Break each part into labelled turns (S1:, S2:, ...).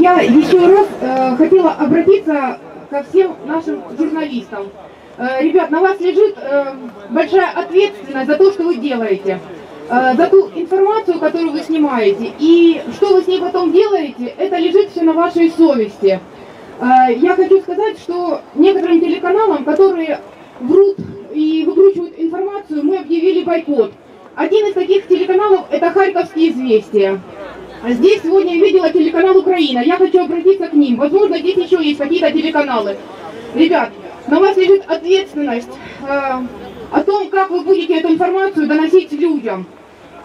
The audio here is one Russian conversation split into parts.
S1: Я еще раз э, хотела обратиться ко всем нашим журналистам. Э, ребят, на вас лежит э, большая ответственность за то, что вы делаете, э, за ту информацию, которую вы снимаете. И что вы с ней потом делаете, это лежит все на вашей совести. Э, я хочу сказать, что некоторым телеканалам, которые врут и выкручивают информацию, мы объявили бойкот. Один из таких телеканалов – это «Харьковские известия». А Здесь сегодня я видела телеканал «Украина». Я хочу обратиться к ним. Возможно, здесь еще есть какие-то телеканалы. Ребят, на вас лежит ответственность э, о том, как вы будете эту информацию доносить людям.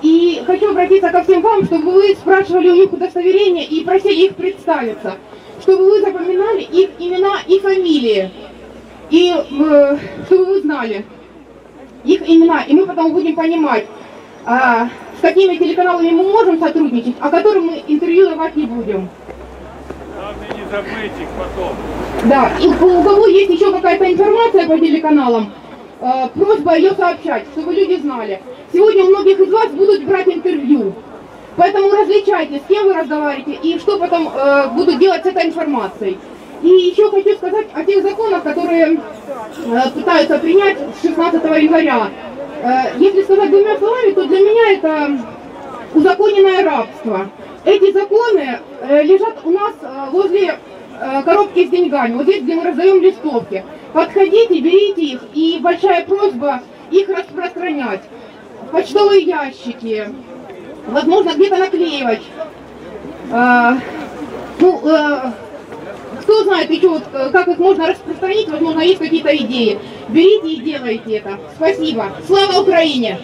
S1: И хочу обратиться ко всем вам, чтобы вы спрашивали у них удостоверение и просили их представиться. Чтобы вы запоминали их имена и фамилии. И э, чтобы вы знали их имена. И мы потом будем понимать, с какими телеканалами мы можем сотрудничать, а которым мы интервью давать не будем.
S2: Главное не забыть их потом.
S1: Да, и у кого есть еще какая-то информация по телеканалам, э, просьба ее сообщать, чтобы люди знали. Сегодня у многих из вас будут брать интервью. Поэтому различайте, с кем вы разговариваете и что потом э, будут делать с этой информацией. И еще хочу сказать о тех законах, которые э, пытаются принять с 16 января. Э, если сказать двумя словами, то для меня это узаконенное рабство. Эти законы э, лежат у нас э, возле коробки с деньгами, вот здесь, где мы раздаем листовки. Подходите, берите их, и большая просьба их распространять. Почтовые ящики, возможно, где-то наклеивать. Ну, кто знает еще, вот, э, как их можно распространить, возможно, есть какие-то идеи. Берите и делайте это. Спасибо. Слава Украине!